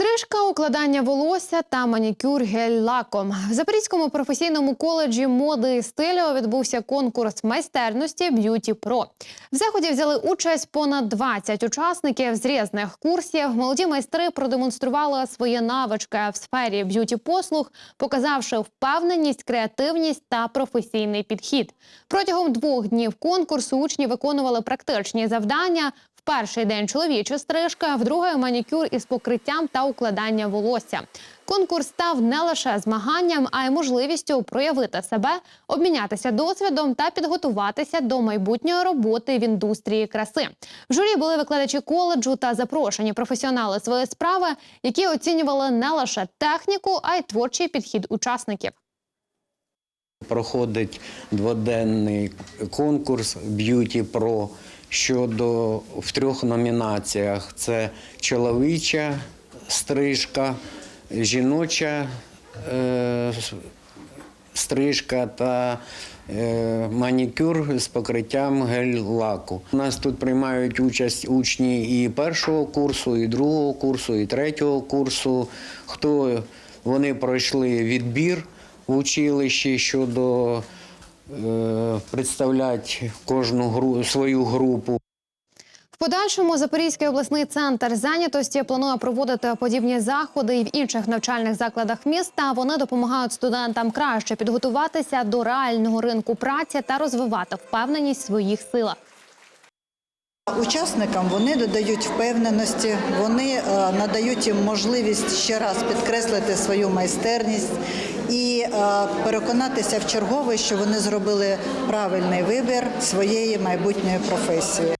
Стрижка, укладання волосся та манікюр гель-лаком. В Запорізькому професійному коледжі моди і стилю відбувся конкурс майстерності Б'юті Про. В заході взяли участь понад 20 учасників з різних курсів. Молоді майстри продемонстрували свої навички в сфері б'юті послуг, показавши впевненість, креативність та професійний підхід. Протягом двох днів конкурсу учні виконували практичні завдання. Перший день чоловіча стрижка, в другий манікюр із покриттям та укладання волосся. Конкурс став не лише змаганням, а й можливістю проявити себе, обмінятися досвідом та підготуватися до майбутньої роботи в індустрії краси. В журі були викладачі коледжу та запрошені професіонали своєї справи, які оцінювали не лише техніку, а й творчий підхід учасників. Проходить дводенний конкурс Beauty Pro щодо в трьох номінаціях: це чоловіча стрижка, жіноча е, стрижка та е, манікюр з покриттям гель-лаку. У нас тут приймають участь учні і першого курсу, і другого курсу, і третього курсу. Хто вони пройшли відбір в училищі щодо представляти кожну гру, свою групу. В подальшому Запорізький обласний центр зайнятості планує проводити подібні заходи і в інших навчальних закладах міста. Вони допомагають студентам краще підготуватися до реального ринку праці та розвивати впевненість в своїх силах. Учасникам вони додають впевненості, вони е, надають їм можливість ще раз підкреслити свою майстерність і е, переконатися в чергове, що вони зробили правильний вибір своєї майбутньої професії.